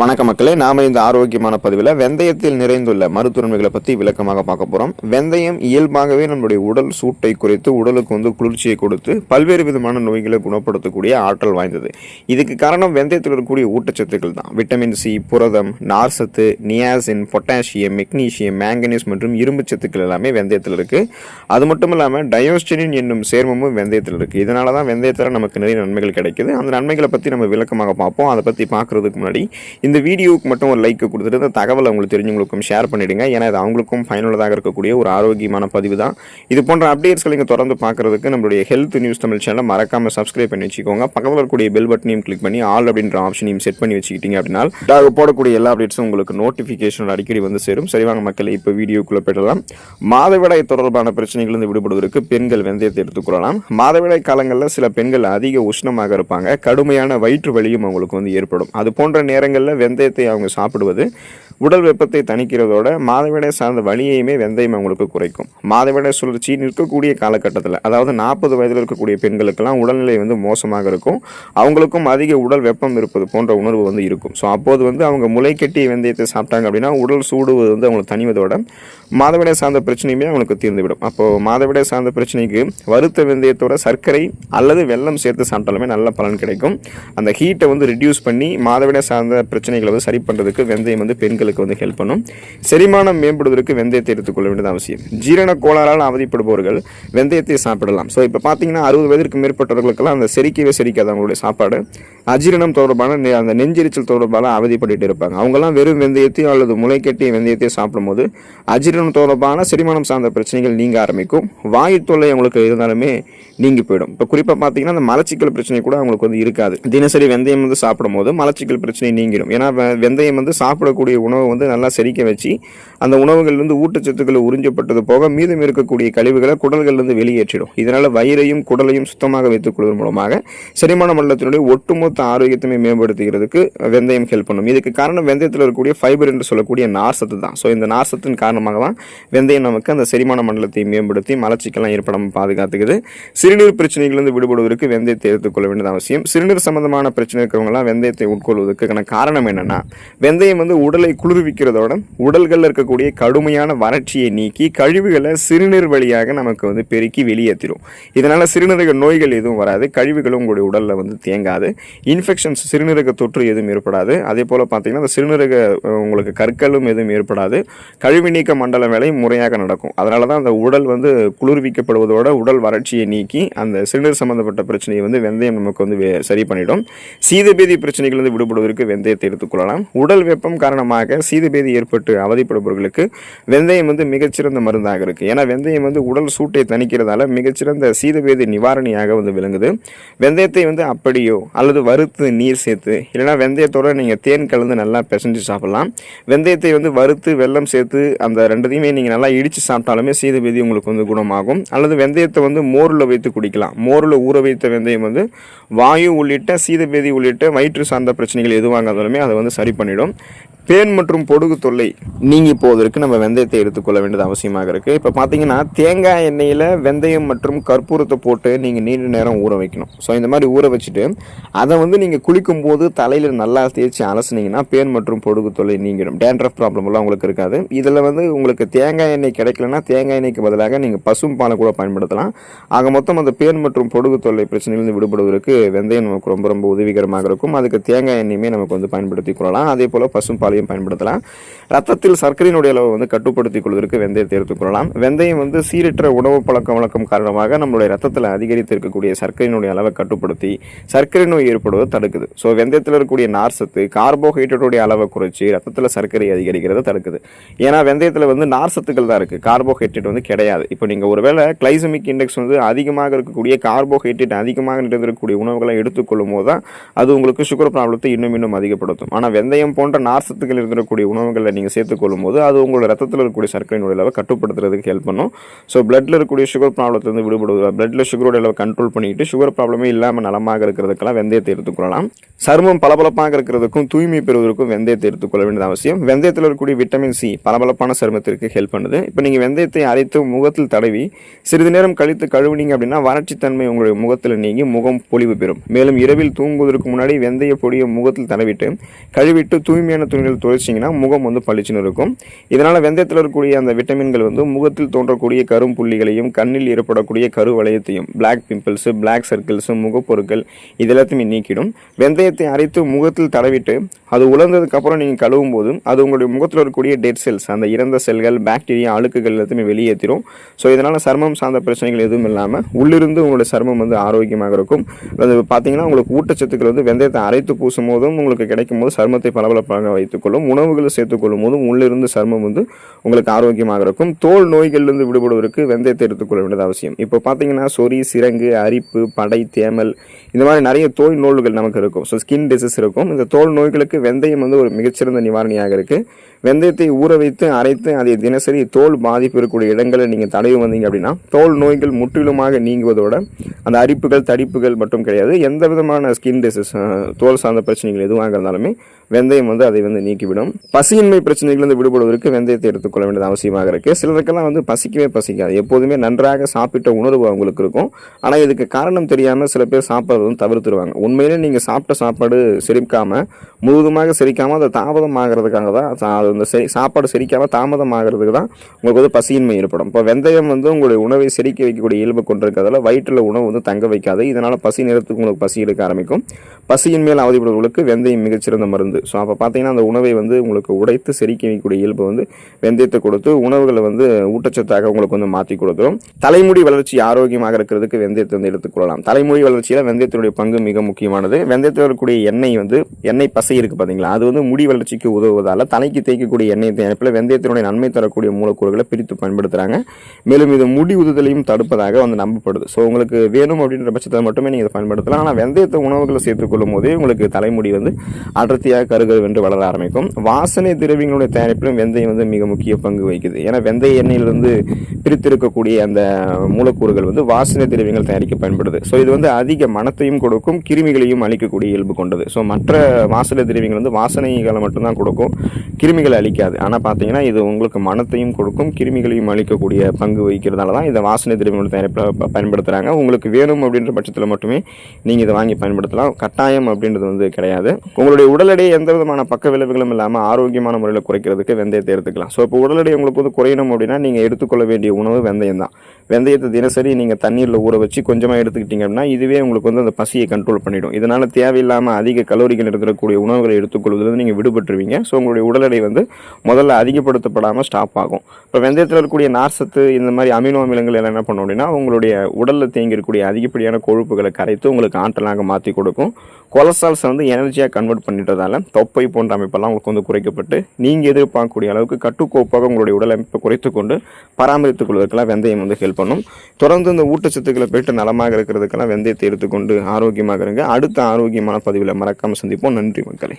வணக்க மக்களே நாம இந்த ஆரோக்கியமான பதிவில் வெந்தயத்தில் நிறைந்துள்ள மருத்துவன்மைகளை பற்றி விளக்கமாக பார்க்க போகிறோம் வெந்தயம் இயல்பாகவே நம்மளுடைய உடல் சூட்டை குறைத்து உடலுக்கு வந்து குளிர்ச்சியை கொடுத்து பல்வேறு விதமான நோய்களை குணப்படுத்தக்கூடிய ஆற்றல் வாய்ந்தது. இதுக்கு காரணம் வெந்தயத்தில் இருக்கக்கூடிய ஊட்டச்சத்துக்கள் தான். விட்டமின் சி புரதம் நார்சத்து நியாசின் பொட்டாசியம் மெக்னீசியம் மேங்கனீஸ் மற்றும் இரும்பு சத்துக்கள் எல்லாமே வெந்தயத்தில் இருக்குது அது மட்டும் இல்லாமல் டயோஸ்டினின் என்னும் சேர்மமும் வெந்தயத்தில் இருக்குது இதனால தான் வெந்தயத்தில் நமக்கு நிறைய நன்மைகள் கிடைக்குது. அந்த நன்மைகளை பற்றி நம்ம விளக்கமாக பார்ப்போம். அதை பற்றி பார்க்கறதுக்கு முன்னாடி இந்த வீடியோவுக்கு மட்டும் ஒரு லைக் கொடுத்துட்டு இந்த தகவலை உங்களுக்கு தெரிஞ்சவங்களுக்கும் ஷேர் பண்ணிவிடுங்க ஏன்னா இது அவங்களுக்கும் பயனுள்ளதாக இருக்கக்கூடிய ஒரு ஆரோக்கியமான பதிவு தான். இது போன்ற அப்டேட்ஸ்களை நீங்கள் தொடர்ந்து பார்க்குறதுக்கு நம்மளுடைய ஹெல்த் நியூஸ் தமிழ் சேனலை மறக்காமல் சப்ஸ்கிரைப் பண்ணி வச்சுக்கோங்க. பக்கத்தில் இருக்கக்கூடிய பெல் பட்டனையும் கிளிக் பண்ணி ஆல் அப்படின்ற ஆப்ஷனையும் செட் பண்ணி வச்சுக்கிட்டீங்க அப்படின்னா நாங்கள் போடக்கூடிய எல்லா அப்டேட்ஸும் உங்களுக்கு நோட்டிஃபிகேஷன் அடிக்கடி வந்து சேரும். சரிவாங்க மக்களை இப்போ வீடியோக்குள்ளே போயிடலாம். மாதவிடாய் தொடர்பான பிரச்சனைகளிலிருந்து விடுபடுவதற்கு பெண்கள் வெந்தயத்தை எடுத்துக்கொள்ளலாம் மாதவிடாய் காலங்களில் சில பெண்கள் அதிக உஷ்ணமாக இருப்பாங்க. கடுமையான வயிற்று வலியும் அவங்களுக்கு வந்து ஏற்படும். அது போன்ற நேரங்களில் வெந்தயத்தை அவங்க சாப்பிடுவது உடல் வெப்பத்தை தணிக்கிறதோட மாதவிடாய் சார்ந்த வழியையுமே வெந்தயம் அவங்களுக்கு குறைக்கும். மாதவிடாய் சுழற்சி நிற்கக்கூடிய காலகட்டத்தில் அதாவது நாற்பது வயதில் இருக்கக்கூடிய பெண்களுக்கெல்லாம் உடல்நிலை வந்து மோசமாக இருக்கும். அவங்களுக்கும் அதிக உடல் வெப்பம் இருப்பது போன்ற உணர்வு வந்து இருக்கும். ஸோ அப்போது வந்து அவங்க முளைக்கட்டிய வெந்தயத்தை சாப்பிட்டாங்க அப்படின்னா உடல் சூடுவது வந்து அவங்களுக்கு தணிவதோட மாதவிடாய் சார்ந்த பிரச்சனையுமே அவங்களுக்கு தீர்ந்துவிடும். அப்போது மாதவிடாய் சார்ந்த பிரச்சனைக்கு வறுத்த வெந்தயத்தோட சர்க்கரை அல்லது வெல்லம் சேர்த்து சாப்பிட்டாலுமே நல்ல பலன் கிடைக்கும். அந்த ஹீட்டை வந்து ரிடியூஸ் பண்ணி மாதவிடாய் சார்ந்த பிரச்சனைகளை வந்து சரி பண்ணுறதுக்கு வெந்தயம் வந்து பெண்களுக்கு வந்து ஹெல்ப் பண்ணும். செரிமானம் மேம்படுவதற்கு வெந்தயத்தை எடுத்துக்கொள்ள வேண்டியது அவசியம். ஜீரண கோளாறால் அவதிப்படுபவர்கள் வெந்தயத்தை சாப்பிடலாம். ஸோ இப்போ பார்த்தீங்கன்னா அறுபது வயதிற்கு மேற்பட்டவர்களுக்கெல்லாம் அந்த செரிக்கவே செரிக்காது அவங்களுடைய சாப்பாடு. அஜீரணம் தொடர்பான அந்த நெஞ்செரிச்சல் தொடர்பான அவதிப்பட்டு இருப்பாங்க. அவங்கெல்லாம் வெறும் வெந்தயத்தையும் அல்லது முளைக்கட்டிய வெந்தயத்தையும் சாப்பிடும்போது அஜீரணம் தொடர்பான செரிமானம் சார்ந்த பிரச்சனைகள் நீங்க ஆரம்பிக்கும். வாயு தொல்லை அவங்களுக்கு இருந்தாலுமே நீங்கி போயிடும். இப்போ குறிப்பாக பார்த்தீங்கன்னா அந்த மலச்சிக்கல் பிரச்சனை கூட அவங்களுக்கு வந்து இருக்காது. தினசரி வெந்தயம் வந்து சாப்பிடும்போது மலச்சிக்கல் பிரச்சனை நீங்கிடும் ஏன்னா வெந்தயம் வந்து சாப்பிடக்கூடிய உணவை வந்து நல்லா செரிக்க வச்சு அந்த உணவுகள்லேருந்து ஊட்டச்சத்துக்களை உறிஞ்சப்பட்டது போக மீதம் இருக்கக்கூடிய கழிவுகளை குடல்கள்லேருந்து வெளியேற்றிடும். இதனால் வயிறையும் குடலையும் சுத்தமாக வைத்துக்கொள்வதன் மூலமாக செரிமான மண்டலத்தினுடைய ஒட்டுமொத்த ஆரோக்கியத்தையுமே மேம்படுத்துகிறதுக்கு வெந்தயம் ஹெல்ப் பண்ணும். இதுக்கு காரணம் வெந்தயத்தில் இருக்கக்கூடிய ஃபைபர் என்று சொல்லக்கூடிய நார்சத்து தான். ஸோ இந்த நார்சத்தின் காரணமாக தான் வெந்தயம் நமக்கு அந்த செரிமான மண்டலத்தை மேம்படுத்தி மலச்சிக்கெல்லாம் ஏற்படாமல் பாதுகாத்துக்குது. சிறுநீர் பிரச்சனைகளிலிருந்து விடுபடுவதற்கு வெந்தயத்தை எடுத்துக்கொள்ள வேண்டியது அவசியம். சிறுநீர் சம்பந்தமான பிரச்சனை இருக்கிறவங்களாம் வெந்தயத்தை உட்கொள்வதற்கான காரணம் என்னன்னா வெந்தயம் வந்து உடலை குளிர்விக்கிறதோட உடல்களில் இருக்கக்கூடிய கடுமையான வறட்சியை நீக்கி கழிவுகளை சிறுநீர் வழியாக நமக்கு வந்து பெருக்கி வெளியேற்றிடும் இதனால சிறுநீரக நோய்கள் எதுவும் வராது கழிவுகளும் உங்களுடைய உடலில் வந்து தேங்காது. இன்ஃபெக்ஷன்ஸ் சிறுநீரக தொற்று எதுவும் ஏற்படாது. அதே போல் பார்த்தீங்கன்னா அந்த சிறுநீரக உங்களுக்கு கற்களும் எதுவும் ஏற்படாது. கழிவு நீக்க மண்டல வேலை முறையாக நடக்கும். அதனால தான் அந்த உடல் வந்து குளிர்விக்கப்படுவதோட உடல் வறட்சியை நீக்கி அந்த சிறுநீர் சம்பந்தப்பட்ட பிரச்சனையை வந்து வெந்தயம் நமக்கு வந்து சரி பண்ணிடும். சீதபேதி பிரச்சனைகள் வந்து விடுபடுவதற்கு வெந்தயத்தை எடுத்துக்கொள்ளலாம். உடல் வெப்பம் காரணமாக சீதபேதி ஏற்பட்டு அவதிப்படுபவர்களுக்கு வெந்தயம் வந்து மிகச்சிறந்த மருந்தாக இருக்குது ஏன்னா வெந்தயம் வந்து உடல் சூட்டை தணிக்கிறதால மிகச்சிறந்த சீதபேதி நிவாரணியாக வந்து விளங்குது. வெந்தயத்தை வந்து அப்படியோ அல்லது வறுத்து நீர் சேர்த்து இல்லைன்னா வெந்தயத்தோட நீங்கள் தேன் கலந்து நல்லா பிசைஞ்சு சாப்பிடலாம். வெந்தயத்தை வந்து வறுத்து வெல்லம் சேர்த்து அந்த ரெண்டுத்தையுமே நீங்கள் நல்லா இடித்து சாப்பிட்டாலுமே சீதபேதி உங்களுக்கு வந்து குணமாகும். அல்லது வெந்தயத்தை வந்து மோரில் வைத்து குடிக்கலாம். மோரில் ஊற வைத்த வெந்தயம் வந்து வாயு உள்ளிட்ட சீதபேதி உள்ளிட்ட வயிற்று சார்ந்த பிரச்சனைகள் எதுவாக இருந்தாலுமே அதை வந்து சரி பண்ணிவிடும் பேன் மற்றும் பொடுகு தொல்லை நீங்கி போவதற்கு நம்ம வெந்தயத்தை எடுத்துக்கொள்ள வேண்டியது அவசியமாக இருக்கு. இப்போ பார்த்தீங்கன்னா தேங்காய் எண்ணெயில் வெந்தயம் மற்றும் கற்பூரத்தை போட்டு நீங்கள் நீண்ட நேரம் ஊற வைக்கணும். ஸோ இந்த மாதிரி ஊற வச்சுட்டு அதை வந்து நீங்கள் குளிக்கும் போது தலையில் நல்லா தேய்ச்சி அலசினீங்கன்னா பேன் மற்றும் பொடுகு தொல்லை நீங்கிடும். டேண்ட்ரஃப் ப்ராப்ளம் எல்லாம் உங்களுக்கு இருக்காது. இதில் வந்து உங்களுக்கு தேங்காய் எண்ணெய் கிடைக்கலன்னா தேங்காய் எண்ணெய்க்கு பதிலாக நீங்கள் பசும் பாலை கூட பயன்படுத்தலாம். ஆக மொத்தம் அந்த பேன் மற்றும் பொடுகு தொல்லை பிரச்சனையிலிருந்து விடுபடுவதற்கு வெந்தயம் நமக்கு ரொம்ப ரொம்ப உதவிகரமாக இருக்கும். அதுக்கு தேங்காய் எண்ணெயுமே நமக்கு வந்து பயன்படுத்தி கொள்ளலாம். அதே போல் பசும் பாலையும் பயன்படுத்தலாம். ரத்தத்தில் சர்க்கரையினுடைய அளவை வந்து கட்டுப்படுத்திக் கொள்வதற்கு வெந்தயத்தை எடுத்துக்கொள்ளலாம் வெந்தயம் வந்து சீரற்ற உணவு பழக்க வழக்கம் காரணமாக நம்மளுடைய ரத்தத்தில் அதிகரித்து இருக்கக்கூடிய சர்க்கரையினுடைய அளவை கட்டுப்படுத்தி சர்க்கரை நோய் ஏற்படுவதை தடுக்குது. ஸோ வெந்தயத்தில் இருக்கக்கூடிய நார்சத்து கார்போஹைட்ரேட்டுடைய அளவை குறைச்சி ரத்தத்தில் சர்க்கரை அதிகரிக்கிறத தடுக்குது. ஏன்னா வெந்தயத்தில் வந்து நார்சத்துக்கள் தான் இருக்குது கார்போஹைட்ரேட் வந்து கிடையாது. இப்போ நீங்கள் ஒருவேளை கிளைசமிக் இண்டெக்ஸ் வந்து அதிகமாக இருக்கக்கூடிய கார்போஹைட்ரேட் அதிகமாக நிறைந்திருக்கக்கூடிய உணவுகளை எடுத்துக்கொள்ளும் போது தான் அது உங்களுக்கு சுகர் ப்ராப்ளத்தை இன்னும் இன்னும் அதிகப்படுத்தும். ஆனால் வெந்தயம் போன்ற நார்சத்துக்கள் சத்துக்கள் சத்துக்கள் இருந்திருக்கக்கூடிய உணவுகளை நீங்கள் சேர்த்துக்கொள்ளும் போது அது உங்களோட ரத்தத்தில் இருக்கக்கூடிய சர்க்கரையினுடைய அளவை கட்டுப்படுத்துறதுக்கு ஹெல்ப் பண்ணும். ஸோ பிளட்டில் இருக்கக்கூடிய சுகர் ப்ராப்ளத்துலேருந்து விடுபடுவது பிளட்டில் சுகரோட அளவை கண்ட்ரோல் பண்ணிட்டு சுகர் ப்ராப்ளமே இல்லாமல் நலமாக இருக்கிறதுக்கெல்லாம் வெந்தயத்தை எடுத்துக்கொள்ளலாம் சருமம் பளபளப்பாக இருக்கிறதுக்கும் தூய்மை பெறுவதற்கும் வெந்தயத்தை எடுத்துக்கொள்ள வேண்டியது அவசியம். வெந்தயத்தில் இருக்கக்கூடிய விட்டமின் சி பளபளப்பான சருமத்திற்கு ஹெல்ப் பண்ணுது. இப்போ நீங்கள் வெந்தயத்தை அரைத்து முகத்தில் தடவி சிறிது நேரம் கழித்து கழுவுனீங்க அப்படின்னா வறட்சித்தன்மை உங்களுடைய முகத்தில் நீங்கி முகம் பொலிவு பெறும். மேலும் இரவில் தூங்குவதற்கு முன்னாடி வெந்தய பொடியை முகத்தில் தடவிட்டு கழுவிட்டு தூய்மையான துணிகள் துவைச்சிங்கன்னா முகம் வந்து பளிச்சுன்னு இருக்கும். இதனால் வெந்தயத்தில் இருக்கக்கூடிய அந்த விட்டமின்கள் வந்து முகத்தில் தோன்றக்கூடிய கரும்புள்ளிகளையும் கண்ணில் ஏற்படக்கூடிய கரு வளையத்தையும் பிளாக் பிம்பிள்ஸு பிளாக் சர்க்கிள்ஸு முகப்பொருட்கள் இது எல்லாத்தையுமே நீக்கிடும். வெந்தயத்தை அரைத்து முகத்தில் தடவிட்டு அது உலர்ந்ததுக்கப்புறம் நீங்கள் கழுவும் போது அது உங்களுடைய முகத்தில் இருக்கக்கூடிய டெட் செல்ஸ் அந்த இறந்த செல்கள் பாக்டீரியா அழுக்குகள் எல்லாத்தையுமே வெளியேற்றிடும் ஸோ இதனால் சர்மம் சார்ந்த பிரச்சனைகள் எதுவும் இல்லாமல் உள்ளிருந்து உங்களுடைய சர்மம் வந்து ஆரோக்கியமாக இருக்கும். அது பார்த்தீங்கன்னா உங்களுக்கு ஊட்டச்சத்துக்கள் வந்து வெந்தயத்தை அரைத்து பூசும் போதும் உங்களுக்கு கிடைக்கும் போது சர்மத்தை பளபளப்பாக சேர்த்துக்கொள்ளும் உணவுகளை சேர்த்துக்கொள்ளும் போதும் உள்ளிருந்து சர்மம் வந்து உங்களுக்கு ஆரோக்கியமாக இருக்கும். தோல் நோய்கள்லேருந்து விடுபடுவதற்கு வெந்தயத்தை எடுத்துக்கொள்ள வேண்டியது அவசியம். இப்போ பார்த்தீங்கன்னா சொறி சிரங்கு அரிப்பு படை தேமல் இந்த மாதிரி நிறைய தோல் நோய்கள் நமக்கு இருக்கும். ஸோ ஸ்கின் டிசீஸ் இருக்கும். இந்த தோல் நோய்களுக்கு வெந்தயம் வந்து ஒரு மிகச்சிறந்த நிவாரணியாக இருக்குது வெந்தயத்தை ஊற வைத்து அரைத்து அதை தினசரி தோல் பாதிப்பு இருக்கக்கூடிய இடங்களில் நீங்கள் தடவி வந்தீங்க அப்படின்னா தோல் நோய்கள் முற்றிலுமாக நீங்குவதோட அந்த அரிப்புகள் தடிப்புகள் மட்டும் கிடையாது. எந்த விதமான ஸ்கின் டிசீஸ் தோல் சார்ந்த பிரச்சனைகள் எதுவாக இருந்தாலுமே வெந்தயம் வந்து அதை வந்து நீக்கிவிடும். பசியின்மை பிரச்சனைகளிலிருந்து விடுபடுவதற்கு வெந்தயத்தை எடுத்துக்கொள்ள வேண்டியது அவசியமாக இருக்குது சிலருக்கெல்லாம் வந்து பசிக்கவே பசிக்காது. எப்போதுமே நன்றாக சாப்பிட்ட உணர்வு அவங்களுக்கு இருக்கும். ஆனால் இதுக்கு காரணம் தெரியாமல் சில பேர் சாப்பிட்றது வந்து தவிர்த்துருவாங்க. உண்மையிலே நீங்கள் சாப்பிட்ட சாப்பாடு செரிக்காமல் முழுவதுமாக செரிக்காமல் அதை தாமதமாகிறதுக்காக தான் அது அந்த செரி சாப்பாடு செரிக்காமல் தாமதமாகிறதுக்கு தான் உங்களுக்கு வந்து பசியின்மை ஏற்படும். இப்போ வெந்தயம் வந்து உங்களுடைய உணவை செரிக்க வைக்கக்கூடிய இயல்பு கொண்டிருக்கிறதால வயிற்றில் உணவு வந்து தங்க வைக்காது. இதனால் பசி நேரத்துக்கு உங்களுக்கு பசி எடுக்க ஆரம்பிக்கும். பசியின் மேல் அவதிப்படுவர்களுக்கு வெந்தயம் மிகச்சிறந்த மருந்து. ஸோ அப்போ பார்த்தீங்கன்னா அந்த உணவை வந்து உங்களுக்கு உடைத்து செரிக்க வைக்கக்கூடிய இயல்பு வந்து வெந்தயத்தை கொடுத்து உணவுகளை வந்து ஊட்டச்சத்தாக உங்களுக்கு வந்து மாற்றி கொடுத்துரும். தலைமுடி வளர்ச்சி ஆரோக்கியமாக இருக்கிறதுக்கு வெந்தயத்தை வந்து எடுத்துக்கொள்ளலாம் தலைமுடி வளர்ச்சியில் வெந்தயத்தினுடைய பங்கு மிக முக்கியமானது. வெந்தயத்தில் இருக்கக்கூடிய எண்ணெய் வந்து எண்ணெய் பசை இருக்குது பார்த்தீங்களா அது வந்து முடி வளர்ச்சிக்கு உதவுவதால் தலைக்கு தேய்க்கக்கூடிய எண்ணெய் தயாரிப்பில் வெந்தயத்தினுடைய நன்மை தரக்கூடிய மூலக்கூறுகளை பிரித்து பயன்படுத்துகிறாங்க மேலும் இது முடி உதுதலையும் தடுப்பதாக வந்து நம்பப்படுது. ஸோ உங்களுக்கு வேணும் அப்படின்ற பட்சத்தில் மட்டுமே நீங்கள் இதை பயன்படுத்தலாம். ஆனால் வெந்தயத்தை உணவுகளை சேர்த்துக்கொள்ளும் போதே உங்களுக்கு தலைமுடி வந்து அடர்த்தியாக கருகருவென்று வளர ஆரம்பிக்கும். வாசனை திரவியங்களுடைய தயாரிப்பிலும் வெந்தயம் வந்து மிக முக்கிய பங்கு வகிக்குது. ஏன்னா வெந்தய எண்ணெயிலிருந்து பிரித்திருக்கக்கூடிய அந்த மூலக்கூறுகள் வந்து வாசனை திரவியங்கள் தயாரிக்க பயன்படுது. ஸோ இது வந்து அதிக மணத்தையும் கொடுக்கும் கிருமிகளையும் அழிக்கக்கூடிய இயல்பு கொண்டது. ஸோ மற்ற வாசனை திரவியங்கள் வந்து வாசனைகளை மட்டும்தான் கொடுக்கும் கிருமிகளை அழிக்காது. ஆனால் பார்த்தீங்கன்னா இது உங்களுக்கு மனத்தையும் கொடுக்கும் கிருமிகளையும் அழிக்கக்கூடிய பங்கு வகிக்கிறதால தான் இதை வாசனை திரவியங்களோட தயாரிப்பில் பயன்படுத்துகிறாங்க உங்களுக்கு வேணும் அப்படின்ற பட்சத்தில் மட்டுமே நீங்கள் இதை வாங்கி பயன்படுத்தலாம். கட்டாயம் அப்படின்றது வந்து கிடையாது. உங்களுடைய உடல் எடையை எந்த விதமான பக்க விளைவுகளும் இல்லாமல் ஆரோக்கியமான முறையில் குறைக்கிறதுக்கு வெந்தயத்தை எடுத்துக்கலாம். ஸோ இப்போ உடல் எடை உங்களுக்கு வந்து குறையணும் அப்படின்னா நீங்கள் எடுத்துக்கொள்ள வேண்டிய உணவு வெந்தயம் தான். வெந்தயத்தை தினசரி நீங்கள் தண்ணீரில் ஊற வச்சு கொஞ்சமாக எடுத்துக்கிட்டீங்க அப்படின்னா இதுவே உங்களுக்கு வந்து அந்த பசியை கண்ட்ரோல் பண்ணிடும். இதனால் தேவையில்லாமல் அதிக கலோரிகள் இருக்கக்கூடிய உணவுகளை எடுத்துக்கொள்வதிலிருந்து நீங்கள் விடுபட்டுருவீங்க. ஸோ உங்களுடைய உடல் எடை வந்து முதல்ல அதிகப்படுத்தப்படாமல் ஸ்டாப் ஆகும். இப்போ வெந்தயத்தில் இருக்கக்கூடிய நார்சத்து இந்த மாதிரி அமினோ அமிலங்கள் எல்லாம் என்ன பண்ணும் அப்படின்னா உங்களுடைய உடலில் தேங்கியிருக்கக்கூடிய அதிகப்படியான கொழுப்புகளை கரைத்து உங்களுக்கு ஆற்றலாக மாற்றி கொடுக்கும். கொலஸ்ட்ரால்ஸை வந்து எனர்ஜியாக கன்வெர்ட் பண்ணிட்டதால தொப்பை போன்ற அமைப்பெல்லாம் உங்களுக்கு வந்து குறைக்கப்பட்டு நீங்கள் எதிர்பார்க்கக்கூடிய அளவுக்கு கட்டுக்கோப்பாக உங்களுடைய உடல் அமைப்பை குறைத்து கொண்டு பராமரித்துக் கொள்வதற்கெல்லாம் வெந்தயம் வந்து ஹெல்ப் பண்ணும். தொடர்ந்து இந்த ஊட்டச்சத்துக்களை பெற்று நலமாக இருக்கிறதுக்கெல்லாம் வெந்தயத்தை எடுத்துக்கொண்டு ஆரோக்கியமாக இருங்க அடுத்த ஆரோக்கியமான பதிவில் மறக்காமல் சந்திப்போம். நன்றி மக்களே.